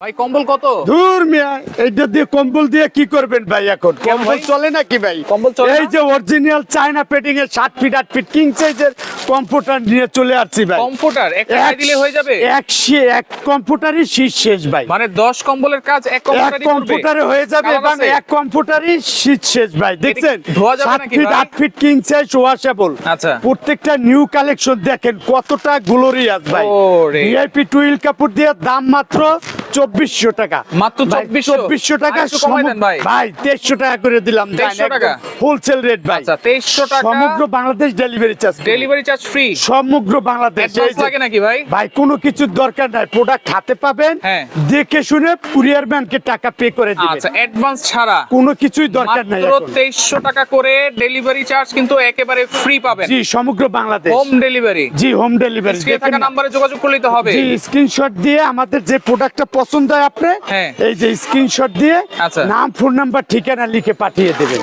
ভাই কম্বল কত? ধুর মিয়া এইটা দিয়ে কম্বল দিয়ে কি করবেন ভাই এখন? কম্বল চলে নাকি ভাই? কম্বল চলে এই যে অরিজিনাল চায়না পেটিং এর ফিট ফিট কিং সাইজের কম্পিউটার নিয়ে চলে আসছি ভাই। কম্পিউটার এক দিলে হয়ে যাবে? এক এক কম্পিউটারই শীত শেষ ভাই। মানে 10 কম্বলের কাজ এক কম্পিউটারে হয়ে যাবে এবং এক কম্পিউটারই শেষ ভাই দেখছেন? ফিট? আট ফিট কিং সাইজ ওয়াশেবল আচ্ছা। প্রত্যেকটা নিউ কালেকশন দেখেন কতটা গ্লোরিয়াস ভাই। ভিআইপি টুইল কাপড় দিয়ে দাম মাত্র চব্বিশশো টাকা। মাত্র চব্বিশশো? টাকা ভাই। তেইশশো টাকা করে দিলাম। হোলসেল রেট ভাই। আচ্ছা 2300 টাকা সমগ্র Bangladesh delivery charge delivery charge free সমগ্র বাংলাদেশ লাগে নাকি ভাই? ভাই কোনো কিছুর দরকার নাই। প্রোডাক্ট হাতে পাবেন। হ্যাঁ। দেখে শুনে কুরিয়ার ম্যানকে টাকা পে করে দিবেন। আচ্ছা অ্যাডভান্স ছাড়া। কোনো কিছুই দরকার নাই মাত্র 2300 টাকা করে ডেলিভারি চার্জ কিন্তু একেবারে ফ্রি পাবেন। জি সমগ্র বাংলাদেশ। হোম ডেলিভারি জি হোম ডেলিভারি স্ক্রিনে থাকা নাম্বারে যোগাযোগ করলেই তো হবে। জি স্ক্রিনশট দিয়ে আমাদের যে প্রোডাক্টটা পছন্দ হয় আপনি হ্যাঁ। এই যে স্ক্রিনশট দিয়ে আচ্ছা। নাম ফোন নাম্বার ঠিকানা লিখে পাঠিয়ে দেবেন